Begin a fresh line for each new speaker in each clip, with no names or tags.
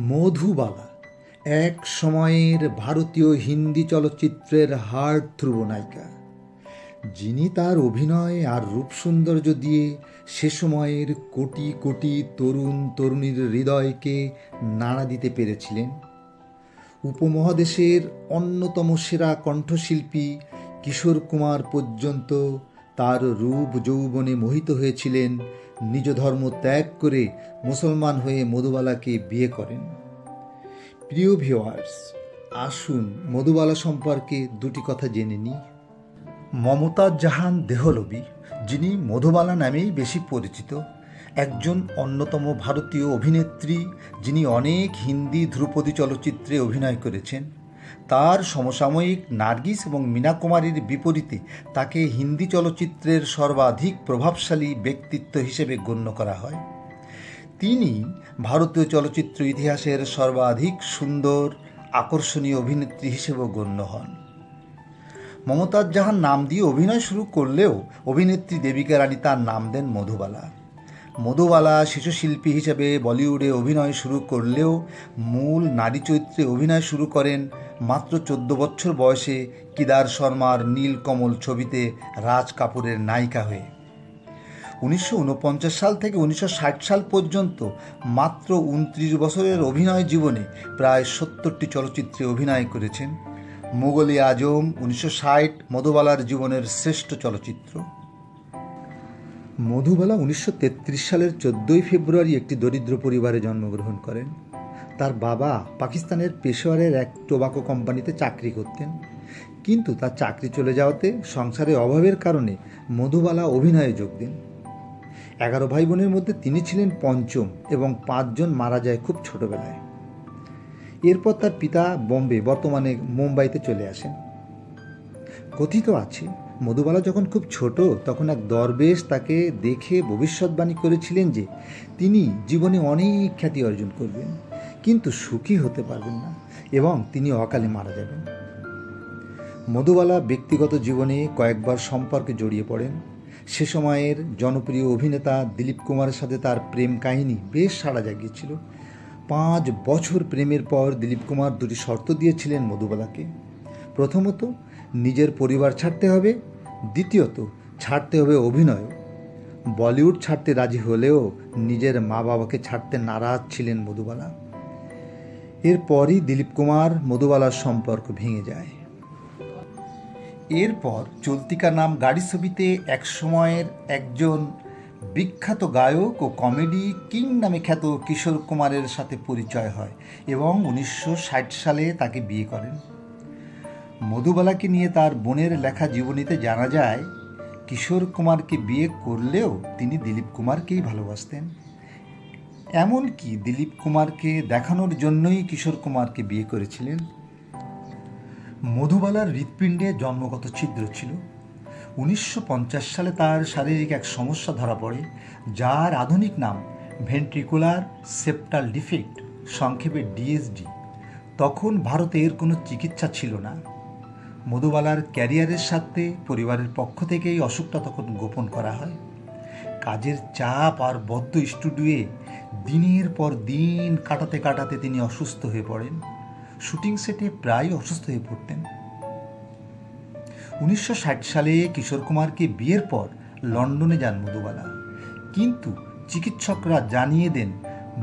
মধুবালা, এক সময়ের ভারতীয় হিন্দি চলচ্চিত্রের হার্ট ধ্রুব নায়িকা যিনি তার অভিনয় আর রূপ সৌন্দর্য দিয়ে সে সময়ের কোটি কোটি তরুণ তরুণীর হৃদয়কে নাড়া দিতে পেরেছিলেন। উপমহাদেশের অন্যতম সেরা কণ্ঠশিল্পী কিশোর কুমার পর্যন্ত তার রূপ যৌবনে মোহিত হয়েছিলেন নিজ ধর্ম ত্যাগ করে মুসলমান হয়ে মধুবালাকে বিয়ে করেন। প্রিয় ভিওয়ার্স আসুন মধুবালা সম্পর্কে দুটি কথা জেনে নিই মমতাজ জাহান দেহলবি যিনি মধুবালা নামেই বেশি পরিচিত, একজন অন্যতম ভারতীয় অভিনেত্রী, যিনি অনেক হিন্দি, ধ্রুপদী চলচ্চিত্রে অভিনয় করেছেন। তার সমসাময়িক নার্গিস এবং মীনা কুমারীর বিপরীতে তাকে হিন্দি চলচ্চিত্রের সর্বাধিক প্রভাবশালী ব্যক্তিত্ব হিসেবে গণ্য করা হয়। তিনি ভারতীয় চলচ্চিত্র ইতিহাসের সর্বাধিক সুন্দর, আকর্ষণীয় অভিনেত্রী হিসেবেও গণ্য হন। মমতাজ জাহান নাম দিয়ে অভিনয় শুরু করলেও অভিনেত্রী দেবিকা রানী তার নাম দেন মধুবালা। মধুবালা শিশুশিল্পী হিসেবে বলিউডে অভিনয় শুরু করলেও মূল নারী চরিত্রে অভিনয় শুরু করেন মাত্র চোদ্দ বছর বয়সে কিদার শর্মার নীলকমল ছবিতে রাজ কাপুরের নায়িকা হয়ে। উনিশশো ঊনপঞ্চাশ সাল থেকে উনিশশো ষাট সাল পর্যন্ত মাত্র উনত্রিশ বছরের অভিনয় জীবনে প্রায় সত্তরটি চলচ্চিত্রে অভিনয় করেছেন। মুঘলি আজম উনিশশো ষাট, মধুবালার জীবনের শ্রেষ্ঠ চলচ্চিত্র। মধুবালা উনিশশো তেত্রিশ সালের চোদ্দোই ফেব্রুয়ারি একটি দরিদ্র পরিবারে জন্মগ্রহণ করেন। তার বাবা পাকিস্তানের পেশোয়ারের এক টোবাকো কোম্পানিতে চাকরি করতেন। কিন্তু তার চাকরি চলে যাওয়াতে সংসারে অভাবের কারণে মধুবালা অভিনয়ে যোগ দেন। এগারো ভাই বোনের মধ্যে তিনি ছিলেন পঞ্চম এবং পাঁচজন মারা যায় খুব ছোটবেলায়। এরপর তার পিতা বোম্বে বর্তমানে মুম্বাইতে চলে আসেন। কথিত আছে, মধুবালা যখন খুব ছোট, তখন এক দরবেশ তাকে দেখে ভবিষ্যৎবাণী করেছিলেন যে তিনি জীবনে অনেক খ্যাতি অর্জন করবেন। কিন্তু সুখী হতে পারবেন না এবং তিনি অকালে মারা যাবেন। মধুবালা ব্যক্তিগত জীবনে কয়েকবার সম্পর্কে জড়িয়ে পড়েন। সে সময়ের জনপ্রিয় অভিনেতা দিলীপ কুমারের সাথে তার প্রেম কাহিনী বেশ সাড়া জাগিয়েছিল। পাঁচ বছর প্রেমের পর দিলীপ কুমার দুটি শর্ত দিয়েছিলেন মধুবালাকে। প্রথমত, নিজের পরিবার ছাড়তে হবে। দ্বিতীয়ত, ছাড়তে হবে অভিনয়। বলিউড ছাড়তে রাজি হলেও নিজের মা বাবাকে ছাড়তে নারাজ ছিলেন মধুবালা। এরপরই দিলীপ কুমার মধুবালার সম্পর্ক ভেঙে যায়। এরপর চলতিকা নাম গাড়ি ছবিতে এক সময়ের একজন বিখ্যাত গায়ক ও কমেডি কিং নামে খ্যাত কিশোর কুমারের সাথে পরিচয় হয় এবং উনিশশো ষাট সালে তাকে বিয়ে করেন। মধুবালাকে নিয়ে তার বোনের লেখা জীবনীতে জানা যায়, কিশোর কুমারকে বিয়ে করলেও তিনি দিলীপ কুমারকেই ভালোবাসতেন। এমনকি দিলীপ কুমারকে দেখানোর জন্যই কিশোর কুমারকে বিয়ে করেছিলেন। মধুবালার হৃৎপিণ্ডে জন্মগত ছিদ্র ছিল। উনিশশো পঞ্চাশ সালে তার শারীরিক এক সমস্যা ধরা পড়ে, যার আধুনিক নাম ভেন্ট্রিকুলার সেপ্টাল ডিফেক্ট সংক্ষেপে ডিএসডি। তখন ভারতে এর কোনো চিকিৎসা ছিল না। মধুবালার ক্যারিয়ারের সাথে পরিবারের পক্ষ থেকেই অসুখটা তখন গোপন করা হয়। কাজের চাপ আর বদ্ধ স্টুডিওয়ে দিনের পর দিন কাটাতে কাটাতে তিনি অসুস্থ হয়ে পড়েন। শুটিং সেটে প্রায় অসুস্থ হয়ে পড়তেন। উনিশশো ষাট সালে কিশোর কুমারকে বিয়ের পর লন্ডনে যান মধুবালা। কিন্তু চিকিৎসকরা জানিয়ে দেন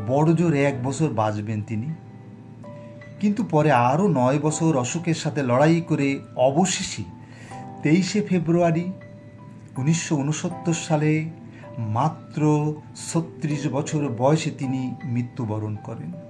বড় জোর এক বছর বাঁচবেন তিনি। কিন্তু পরে আরও নয় বছর অসুখের সাথে লড়াই করে অবশেষে তেইশে ফেব্রুয়ারি উনিশশো উনসত্তর সালে মাত্র ছত্রিশ বছর বয়সে তিনি মৃত্যুবরণ করেন।